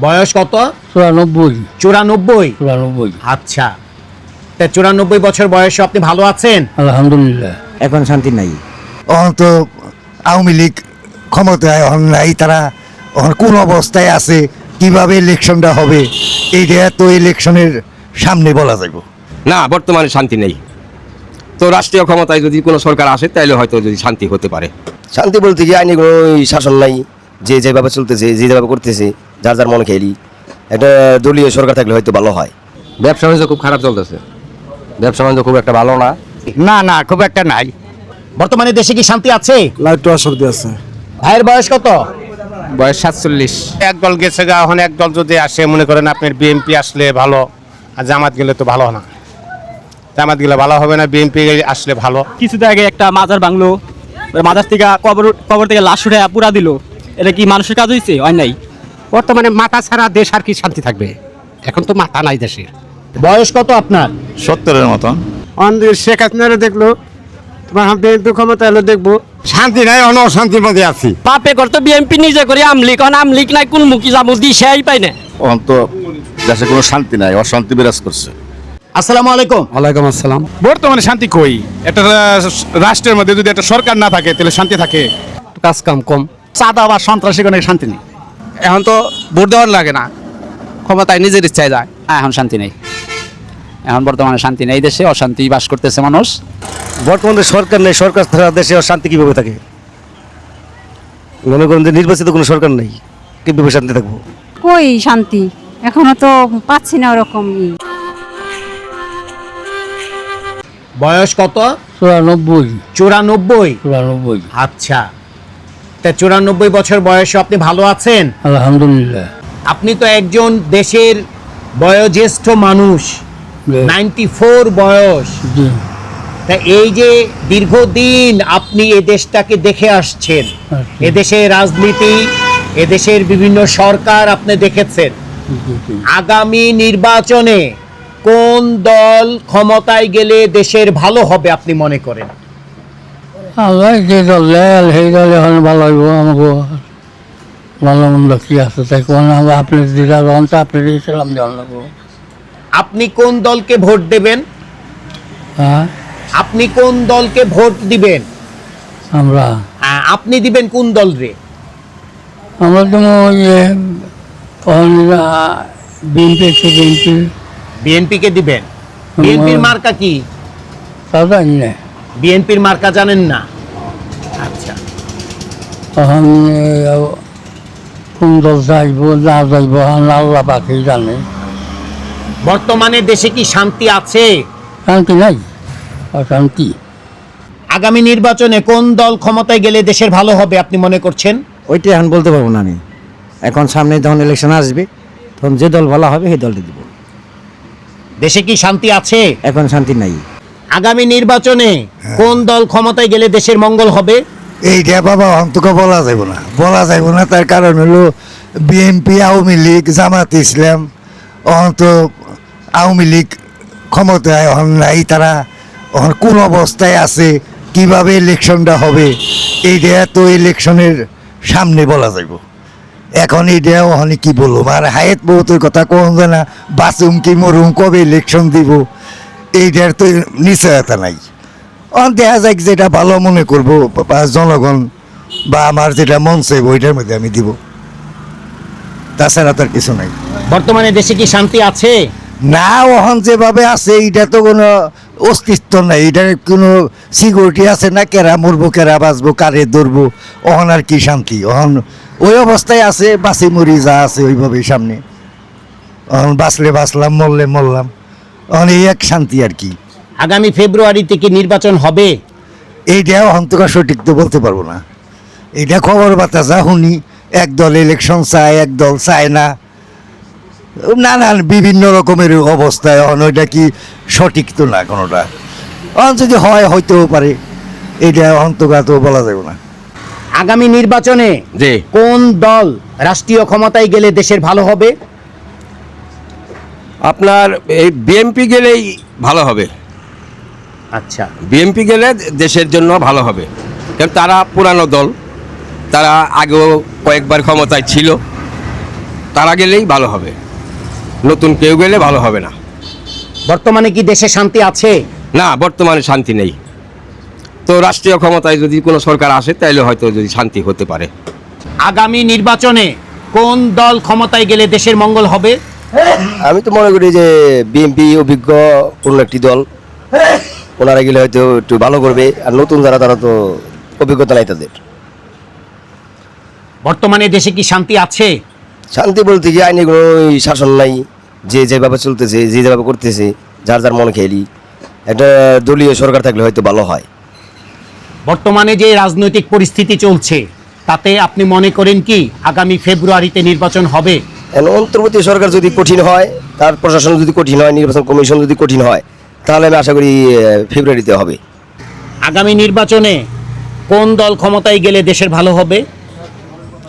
বয়স কত? চুরানব্বই। চুরানব্বই? চুরানব্বই। আচ্ছা। তা চুরানব্বই বছর বয়সে আপনি ভালো আছেন? আলহামদুলিল্লাহ। এখন শান্তি নাই। অহন তো আওয়ামী লীগ ক্ষমতায় হন নাই তারা অহন কোন অবস্থায় আছে কীভাবে ইলেকশনটা হবে এইটা তো ইলেকশনের সামনে বলা যাইব। না বর্তমানে শান্তি নেই। তো রাষ্ট্রীয় ক্ষমতায় যদি কোনো সরকার আসে তাহলে হয়তো যদি শান্তি হতে পারে। শান্তি বলতে কি আইনি কোনো ওই শাসন নাই যে যেভাবে চলতেছে যে যেভাবে করতেছে। যার যার মন খেলি। একটা দলীয় সরকার থাকলে হয়তো ভালো হয়। ব্যবসা বাণিজ্য খুব খারাপ চলতেছে। ব্যবসা বাণিজ্য খুব একটা ভালো না। না না খুব একটা নাই। বর্তমানে দেশে কি শান্তি আছে? না একটু অসুবিধা আছে। ভাইয়ের বয়স কত? বয়স সাতচল্লিশ। এক দল গেছে গা এখন এক দল যদি আসে মনে করেন আপনার বিএনপি আসলে ভালো আর জামাত গেলে তো ভালো না। জামাত গেলে ভালো হবে না বিএনপি আসলে ভালো। কিছুদিন আগে একটা মাজার বাংলো মাজার থেকে কবর কবর থেকে লাশ উঠে পুরা দিল। এটা কি মানুষের কাজ হয়েছে হয় নাই? বর্তমানে মাথা ছাড়া দেশ আর কি শান্তি থাকবে? এখন তো মাথা নাই দেশের। বয়স কত আপনার? সত্তরের মতন। অন্ধ্রের শেখ হাসিনারে দেখল তোমার বিএনপি ক্ষমতা এলো দেখব। শান্তি নাই অন অশান্তির মধ্যে আছি। বাপে করতো বিএনপি নিজে করে আমলিক অন আমলিক নাই কোন মুখী যাব দিশাই পাই না। অন্ত দেশে কোনো শান্তি নাই অশান্তি বিরাজ করছে। আসসালামু আলাইকুম। ওয়ালাইকুম আসসালাম। বর্তমানে শান্তি কই? একটা রাষ্ট্রের মধ্যে যদি একটা সরকার না থাকে তাহলে শান্তি থাকে। কাজ কাম কম। চাঁদা বা সন্ত্রাসী কোনো শান্তি নেই। এখন তো ভোট দেওয়ার লাগে না। ক্ষমতায় নিজের ইচ্ছায় যায়। হ্যাঁ এখন শান্তি নেই। এখন বর্তমানে শান্তি নেই। দেশে অশান্তি বাস করতেছে মানুষ। বর্তমানে সরকার নেই সরকার ছাড়া দেশে আর শান্তি কীভাবে থাকে? মনে করেন যে নির্বাচিত কোনো সরকার নেই কীভাবে শান্তি থাকব? কই শান্তি? এখনও তো পাচ্ছি না ওরকম বয়স কত? চুরানব্বই। চুরানব্বই? চুরানব্বই। আচ্ছা। তা চুরানব্বই বছর বয়সে আপনি ভালো আছেন? আলহামদুলিল্লাহ। আপনি তো একজন দেশের বয়োজ্যেষ্ঠ মানুষ নাইনটি ফোর বয়স। তা এই যে দীর্ঘদিন আপনি এ দেশটাকে দেখে আসছেন আচ্ছা। এদেশের রাজনীতি এদেশের বিভিন্ন সরকার আপনি দেখেছেন। আগামী নির্বাচনে কোন দল ক্ষমতায় গেলে দেশের ভালো হবে আপনি মনে করেন? আল্লাহ যে দল দেয় সেই দল এখন ভালো হইব আমাকে ভালো মন্দ কি আছে তাই কোন আপনি দিদা রন তো আপনি জান লাগবো আপনি কোন দলকে ভোট দেবেন? হ্যাঁ? আপনি কোন দলকে ভোট দিবেন? আমরা? হ্যাঁ, আপনি দিবেন কোন দল রে? আমরা তো ইয়ে বিএনপি বিএনপি বিএনপি কে দিবেন? বিএনপির মার্কা কি? তাও জানি না। বিএনপির মার্কা জানেন না। আচ্ছা। তখন কোন দল যাইব না যাইব আল্লাহ পাখি জানে। বর্তমানে দেশে কি শান্তি আছে? শান্তি নাই। অশান্তি। আগামী নির্বাচনে কোন দল ক্ষমতায় গেলে দেশের ভালো হবে আপনি মনে করছেন? ওইটা এখন বলতে পারব না আমি। এখন সামনে যখন ইলেকশন আসবে তখন যে দল ভালো হবে সেই দলটা দিব। দেশে কি শান্তি আছে? এখন শান্তি নাই। আগামী নির্বাচনে কোন দল ক্ষমতায় গেলে দেশের মঙ্গল হবে? এইটা বাবা অন্তকে বলা যাইব না। বলা যাইব না তার কারণ হলো বিএনপি আওয়ামী লীগ জামাত ইসলাম অহন তো আওয়ামী লীগ ক্ষমতায় হন নাই তারা কোন অবস্থায় আছে কীভাবে ইলেকশনটা হবে এইটা তো ইলেকশনের সামনে বলা যাইব। এখন এইটা ওখানে কি বলব আর হায়েত বহুতের কথা কোন জানা বাসুম কি মরুম কবে ইলেকশন দিব? এইটার তো নিশ্চয়তা নাই। দেখা যাক যেটা ভালো মনে করব বা জনগণ বা আমার যেটা মন চাইব ওইটার মধ্যে আমি দিব। তাছাড়া তার কিছু নাই। বর্তমানে দেশে কি শান্তি আছে? না ওহন যেভাবে আছে এটা তো কোনো অস্তিত্ব নাই। এটার কোনো সিকিউরিটি আছে না কেরা মরবো কেরা বাঁচবো কারে ধরবো ওহন আর কি শান্তি? ওহন ওই অবস্থায় আছে বাঁচি মরি যা আছে ওইভাবেই সামনে। ওহন বাঁচলে বাঁচলাম মরলে মরলাম। এই এক শান্তি আর কি। আগামী ফেব্রুয়ারিতে কি নির্বাচন হবে? এইটাও অন্তকা সঠিক তো বলতে পারব না। এটা খবর বার্তা শুনি এক দল ইলেকশন চায় এক দল চায় না। নানান বিভিন্ন রকমের অবস্থায় অন ওইটা কি সঠিক তো না কোনোটা। অন যদি হয় হইতেও পারে। এটা অন্তকা তো বলা যাবে না। আগামী নির্বাচনে যে কোন দল রাষ্ট্রীয় ক্ষমতায় গেলে দেশের ভালো হবে? আপনার এই বিএমপি গেলেই ভালো হবে। আচ্ছা। বিএমপি গেলে দেশের জন্য ভালো হবে। কারণ তারা পুরানো দল তারা আগেও কয়েকবার ক্ষমতায় ছিল। তারা গেলেই ভালো হবে। নতুন কেউ গেলে ভালো হবে না। বর্তমানে কি দেশে শান্তি আছে? না বর্তমানে শান্তি নেই। তো রাষ্ট্রীয় ক্ষমতায় যদি কোনো সরকার আসে তাহলে হয়তো যদি শান্তি হতে পারে। আগামী নির্বাচনে কোন দল ক্ষমতায় গেলে দেশের মঙ্গল হবে? আমি তো মনে করি যে বিএনপি অভিজ্ঞ কোনো একটি দল। ওনারা গেলে হয়তো একটু ভালো করবে আর নতুন যারা তারা তো অভিজ্ঞতা নাই তাদের। বর্তমানে দেশে কি শান্তি আছে? শান্তি বলতে কি আইনি কোনো শাসন নাই যে যেভাবে চলতেছে যে যেভাবে করতেছে যার যার মন খেলি একটা দলীয় সরকার থাকলে হয়তো ভালো হয়। বর্তমানে যে রাজনৈতিক পরিস্থিতি চলছে তাতে আপনি মনে করেন কি আগামী ফেব্রুয়ারিতে নির্বাচন হবে? অন্তর্বর্তী সরকার যদি কঠিন হয় তার প্রশাসন যদি কঠিন হয় নির্বাচন কমিশন যদি কঠিন হয় তাহলে আমি আশা করি ফেব্রুয়ারিতে হবে। আগামী নির্বাচনে কোন দল ক্ষমতায় গেলে দেশের ভালো হবে?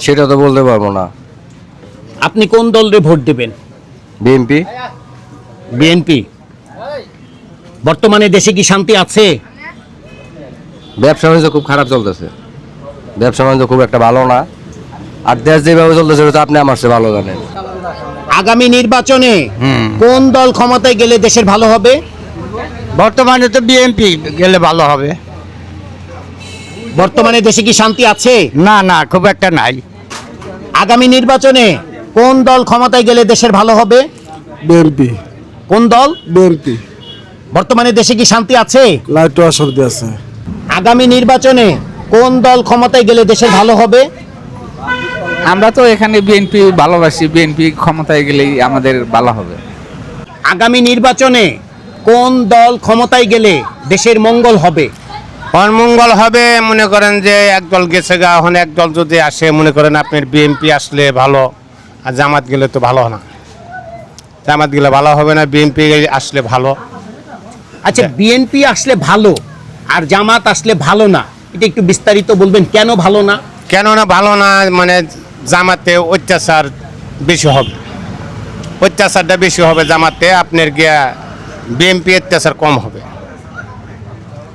সেটা তো বলতে পারব না। আপনি কোন দলরে ভোট দেবেন? বিএনপি। বিএনপি। বর্তমানে দেশে কি শান্তি আছে? ব্যবসা বাণিজ্য খুব খারাপ চলতেছে। ব্যবসা বাণিজ্য খুব একটা ভালো না। আর দেশ যেভাবে চলতেছে ওটা আপনি আমার চেয়ে ভালো জানেন। আগামী নির্বাচনে কোন দল ক্ষমতায় গেলে দেশের ভালো হবে? বর্তমানে তো বিএনপি গেলে ভালো হবে। বর্তমানে দেশে কি শান্তি আছে? না না খুব একটা নাই। আগামী নির্বাচনে কোন দল ক্ষমতায় গেলে দেশের ভালো হবে? বিএনপি। কোন দল? বিএনপি। বর্তমানে দেশে কি শান্তি আছে? লাইট অসুবিধা আছে। আগামী নির্বাচনে কোন দল ক্ষমতায় গেলে দেশের ভালো হবে? আমরা তো এখানে বিএনপি ভালোবাসি বিএনপি ক্ষমতায় গেলেই আমাদের ভালো হবে। আগামী নির্বাচনে কোন দল ক্ষমতায় গেলে দেশের মঙ্গল হবে? অনমঙ্গল হবে? মনে করেন যে একদল গেছে গা এখন একদল যদি আসে মনে করেন আপনার বিএনপি আসলে ভালো আর জামাত গেলে তো ভালো না। জামাত গেলে ভালো হবে না বিএনপি আসলে ভালো। আচ্ছা বিএনপি আসলে ভালো আর জামাত আসলে ভালো না এটা একটু বিস্তারিত বলবেন কেন ভালো না? কেন না ভালো না মানে জামাতে অত্যাচার বেশি হবে। অত্যাচারটা বেশি হবে জামাতে আপনার গিয়া বিএনপি অত্যাচার কম হবে।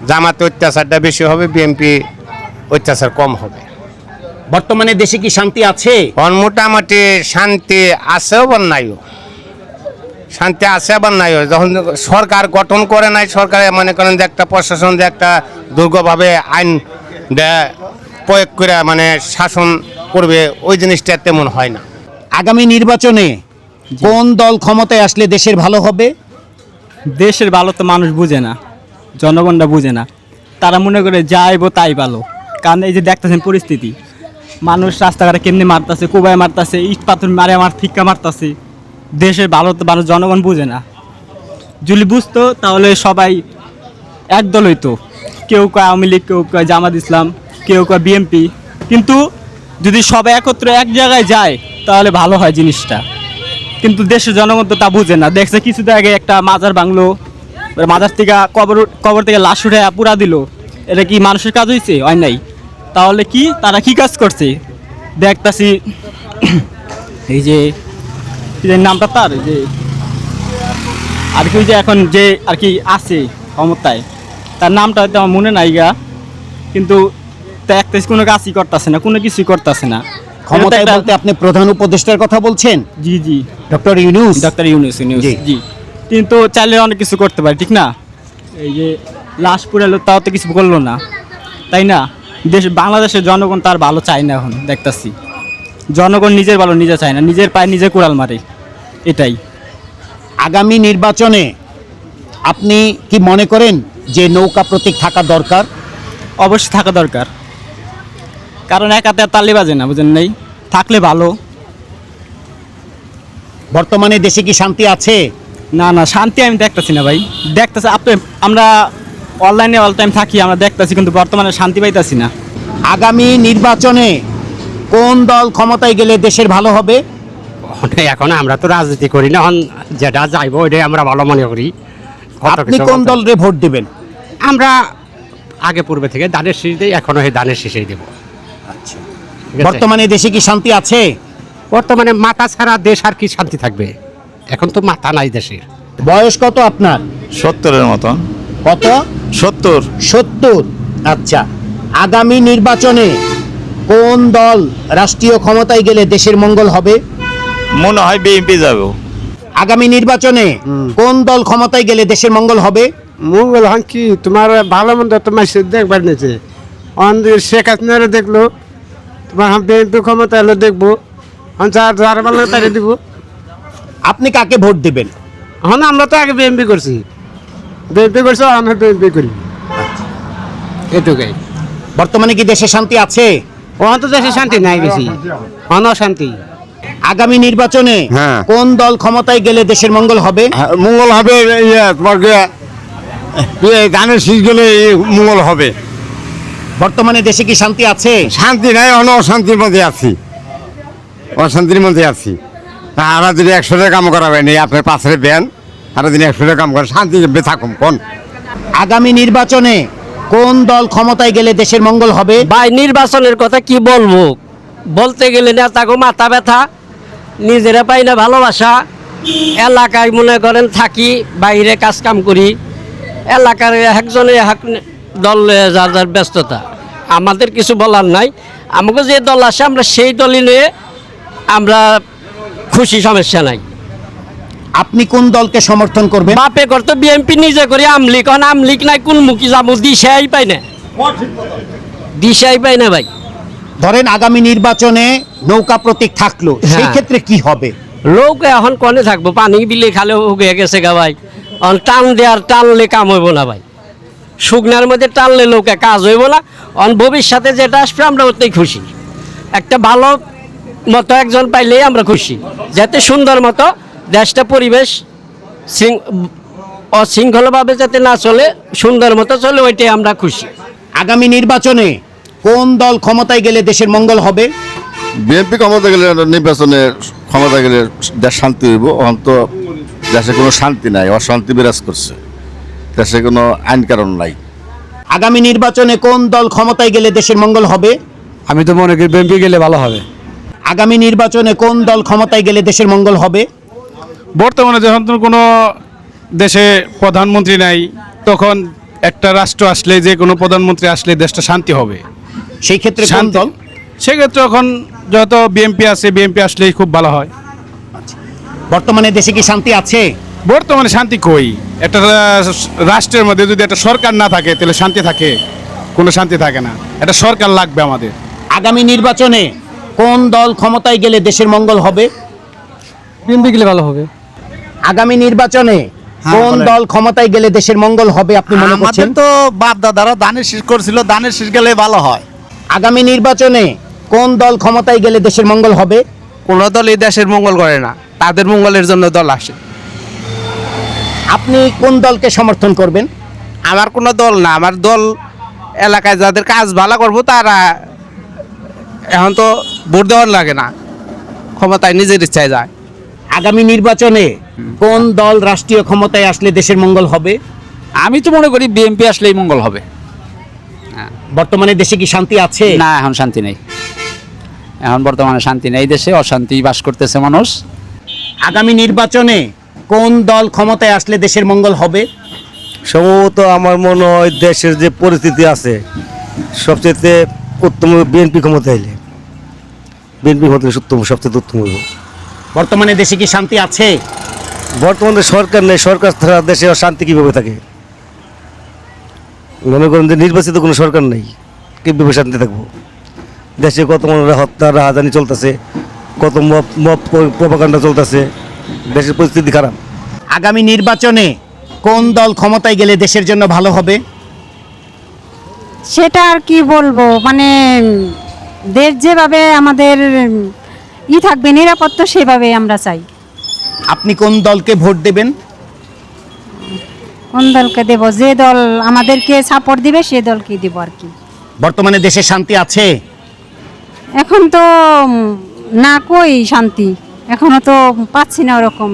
জামাতে অত্যাচারটা বেশি হবে বিএনপি অত্যাচার কম হবে। বর্তমানে দেশে কি শান্তি আছে? মোটামুটি শান্তি আছেও বা নাইও। শান্তি আছে আবার নাইও। যখন সরকার গঠন করে নাই সরকার মনে করেন যে একটা প্রশাসন যে একটা দুর্গভাবে আইন দেয় প্রয়োগ করে মানে শাসন করবে ওই জিনিসটা তেমন হয় না। আগামী নির্বাচনে কোন দল ক্ষমতায় আসলে দেশের ভালো হবে? দেশের ভালো তো মানুষ বুঝে না জনগণটা বুঝে না। তারা মনে করে যাইব তাই ভালো। কারণ এই যে দেখতেছেন পরিস্থিতি মানুষ রাস্তাঘাটে কেমনি মারতাছে কোবায় মারতাছে ইট পাথর মারে আমার ফিক্কা মারতাছে। দেশের ভালো তো মানুষ জনগণ বুঝে না। যদি বুঝতো তাহলে সবাই একদল হইতো কেউ কয় আওয়ামী লীগ কেউ কয় জামাত ইসলাম। কেউ কয় বিএমপি কিন্তু যদি সবাই একত্রে এক জায়গায় যায়, তাহলে ভালো হয় জিনিসটা। কিন্তু দেশের জনগণ তো তা বুঝে না। দেখছে কিছুদিন আগে একটা মাজার এবার মাজার থেকে কবর কবর থেকে লাশ উঠে পুরা দিল। এটা কি মানুষের কাজ হয়েছে হয় নাই। তাহলে কি? তারা কি কাজ করছে? দেখতাছি এই যে নামটা তার যে, আর কি যে এখন যে আর কি আছে ক্ষমতায়, তার নামটা হয়তো আমার মনে নাই গা। কিন্তু দেখতেছি কোনো কাজই করতেছে না কোনো কিছুই করতেছে না। ক্ষমতায় বলতে আপনি প্রধান উপদেষ্টার কথা বলছেন? জি জি। ডক্টর ইউনুস? ডক্টর ইউনুস ইউনুস জি। কিন্তু চাইলে অনেক কিছু করতে পারে ঠিক না? এই যে লাশ পুরালো তাও তো কিছু করল না। তাই না? দেশ বাংলাদেশের জনগণ তার ভালো চায় না এখন দেখতাছি। জনগণ নিজের ভালো নিজে চায় না নিজের পায়ে নিজে কোড়াল মারে। এটাই। আগামী নির্বাচনে আপনি কি মনে করেন যে নৌকা প্রতীক থাকা দরকার? অবশ্যই থাকা দরকার। কারণ একাতে তালি বাজে না বুঝেন নেই? থাকলে ভালো। বর্তমানে দেশে কি শান্তি আছে? না না শান্তি আমি দেখতেছি না ভাই। দেখতেছি আপনি আমরা অনলাইনে অল টাইম থাকি আমরা দেখতেছি কিন্তু বর্তমানে শান্তি পাইতাছি না। আগামী নির্বাচনে কোন দল ক্ষমতায় গেলে দেশের ভালো হবে? এখন আমরা তো রাজনীতি করি না এখন যেটা যাইবো ওইটাই আমরা ভালো মনে করি। আপনি কোন দলরে ভোট দিবেন? আমরা আগে পূর্বে থেকে দানের শীষ দিই এখনও সেই দানের শীষেই দেবো। বর্তমানে দেশে কি শান্তি আছে? বর্তমানে মাথা ছাড়া দেশ আর কি শান্তি থাকবে? এখন তো মাথা নাই দেশের। বয়স কত আপনার? সত্তরের মতো কত? সত্তর। সত্তর। আচ্ছা। আগামী নির্বাচনে কোন দল রাষ্ট্রীয় ক্ষমতায় গেলে দেশের মঙ্গল হবে? মনে হয় বিএনপি যাবে। আগামী নির্বাচনে কোন দল ক্ষমতায় গেলে দেশের মঙ্গল হবে? মঙ্গল হন কি? তোমার ভালো মন্দ তোমার দেখবার নিয়েছে অন্ধ্র শেখ হাসিনারে দেখল তোমার হাম বিএনপি ক্ষমতা এলো দেখব। হন যার তারে দিব। আপনি কাকে ভোট দেবেন? হন আমরা তো আগে বিএনপি করছি। বিএনপি করছি আমরা বিএনপি করি। এটুকুই। বর্তমানে কি দেশে শান্তি আছে? ওখান তো দেশে শান্তি নাই বেশি। অন শান্তি আগামী নির্বাচনে হ্যাঁ। কোন দল ক্ষমতায় গেলে দেশের মঙ্গল হবে? মঙ্গল হবে ইয়ে তোমার গানের শীষ গেলে মঙ্গল হবে। বর্তমানে দেশে কি শান্তি আছে? শান্তি নাই অন অশান্তির মধ্যে আছি। অশান্তির মধ্যে আছি। আমরা যদি একশো টাকা কাম করাবেন এই আপনার পাশে বেন আর দিন একশো টাকা কাম করে শান্তি থাকুন কোন? আগামী নির্বাচনে কোন দল ক্ষমতায় গেলে দেশের মঙ্গল হবে? ভাই নির্বাচনের কথা কি বলব? বলতে গেলে নেতাকে মাথা ব্যথা নিজেরা পাই না ভালোবাসা। এলাকায় মনে করেন থাকি বাইরে কাজ কাম করি। এলাকার একজনে এক দল যার যার ব্যস্ততা। আমাদের কিছু বলার নাই। আমাকে যে দল আসে আমরা সেই দলই নিয়ে আমরা খুশি সমস্যা নাই। আপনি কোন দলকে সমর্থন করবেন? বাপে করতো বিএনপি নিজে করি আমলিক হন আমলিক নাই কোন মুখী যাব দিশাই পাই না। দিশাই পাই না ভাই। ধরেন আগামী নির্বাচনে নৌকা প্রতীক থাকল সেই হ্যাঁ। ক্ষেত্রে কি হবে? লোক এখন কনে থাকব পানি বিলে খালে উগে গেছে গা ভাই। টান দেওয়ার টানলে কাম হইব না ভাই। শুকনার মধ্যে টানলে লোকে কাজ হইব না। অন ভবিষ্যতে যেটা আসবে আমরা ওতেই খুশি। একটা ভালো মতো একজন পাইলেই আমরা খুশি। যাতে সুন্দর মতো দেশটা পরিবেশ শৃং- অশৃঙ্খলভাবে যাতে না চলে সুন্দর মতো চলে ওইটাই আমরা খুশি। আগামী নির্বাচনে কোন দল ক্ষমতায় গেলে দেশের মঙ্গল হবে? বিএনপি ক্ষমতা গেলে নির্বাচনে ক্ষমতা গেলে দেশ শান্তি হইব। এখন তো দেশে কোনো শান্তি নাই অশান্তি বিরাজ করছে। দেশে কোনো আইন কারণ নাই। আগামী নির্বাচনে কোন দল ক্ষমতায় গেলে দেশের মঙ্গল হবে? আমি তো মনে করি বিএমপি গেলে ভালো হবে। আগামী নির্বাচনে কোন দল ক্ষমতায় গেলে দেশের মঙ্গল হবে? বর্তমানে যখন তো কোনো দেশে প্রধানমন্ত্রী নাই তখন একটা রাষ্ট্র আসলে যে কোনো প্রধানমন্ত্রী আসলে দেশটা শান্তি হবে। সেই ক্ষেত্রে কোন শান্তি। দল? সেক্ষেত্রে এখন যত বিএমপি আছে বিএমপি আসলেই খুব ভালো হয়। বর্তমানে দেশে কি শান্তি আছে? বর্তমানে শান্তি কই? একটা রা- রাষ্ট্রের মধ্যে যদি একটা সরকার না থাকে তাহলে শান্তি থাকে? কোনো শান্তি থাকে না। একটা সরকার লাগবে আমাদের। আগামী নির্বাচনে কোন দল ক্ষমতায় গেলে দেশের মঙ্গল হবে? বিএমপি গেলে ভালো হবে। আগামী নির্বাচনে কোন দল ক্ষমতায় গেলে দেশের মঙ্গল হবে আপনি মনে করছেন? তো বাপ দাদারা দানের শীষ করছিল দানের শীষ গেলে ভালো হয়। আগামী নির্বাচনে কোন দল ক্ষমতায় গেলে দেশের মঙ্গল হবে? কোনো দলই দেশের মঙ্গল করে না। তাদের মঙ্গলের জন্য দল আসে। আপনি কোন দলকে সমর্থন করবেন? আমার কোনো দল না আমার দল এলাকায় যাদের কাজ ভালো করব তারা এখন তো ভোট দেওয়ার লাগে না ক্ষমতায় নিজের ইচ্ছায় যায়। আগামী নির্বাচনে কোন দল রাষ্ট্রীয় ক্ষমতায় আসলে দেশের মঙ্গল হবে? আমি তো মনে করি বিএনপি আসলেই মঙ্গল হবে। বর্তমানে দেশে কি শান্তি আছে? না এখন শান্তি নেই। এখন বর্তমানে শান্তি নেই দেশে অশান্তি বাস করতেছে মানুষ। আগামী নির্বাচনে কোন দল ক্ষমতায় আসলে দেশের মঙ্গল হবে? সম্ভবত আমার মনে হয় দেশের যে পরিস্থিতি আছে সবচেয়ে উত্তম বিএনপি ক্ষমতা এলে। বিএনপি ক্ষমতা উত্তম সবচেয়ে উত্তম হইব। বর্তমানে দেশে কি শান্তি আছে? বর্তমানে সরকার নেই সরকার ছাড়া দেশে শান্তি কীভাবে থাকে? মনে করেন যে নির্বাচিত কোনো সরকার নেই কীভাবে শান্তি থাকব? দেশে কত মানুষ হত্যা রাহাজানি চলতেছে কত মব মপ প্রপাকাণ্ডা চলতেছে দেশের পরিস্থিতি খারাপ। আগামী নির্বাচনে কোন দল ক্ষমতায় গেলে দেশের জন্য ভালো হবে? সেটা আর কি বলব? মানে দেশ যেভাবে আমাদের ই থাকবে নিরাপত্তা সেভাবে আমরা চাই। আপনি কোন দলকে ভোট দেবেন? কোন দলকে দেব? যে দল আমাদেরকে সাপোর্ট দিবে সে দলকে দিব আর কি। বর্তমানে দেশে শান্তি আছে? এখন তো না কই শান্তি। এখনও তো পাচ্ছি না ওরকম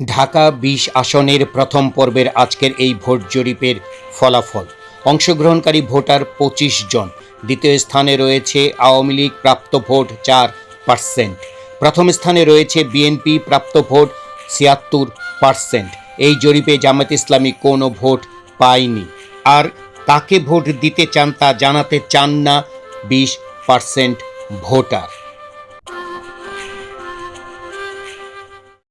ঢাকা বিশ আসনের প্রথম পর্বের আজকের এই ভোট জরিপের ফলাফল। অংশগ্রহণকারী ভোটার পঁচিশ জন, দ্বিতীয় স্থানে রয়েছে আওয়ামী লীগ প্রাপ্ত ভোট চার পার্সেন্ট। প্রথম স্থানে রয়েছে বিএনপি প্রাপ্ত ভোট ছিয়াত্তর পার্সেন্ট। এই জরিপে জামাত ইসলামী কোনো ভোট পায়নি। আর কাকে ভোট দিতে চান তা জানাতে চান না বিশ পার্সেন্ট ভোটার।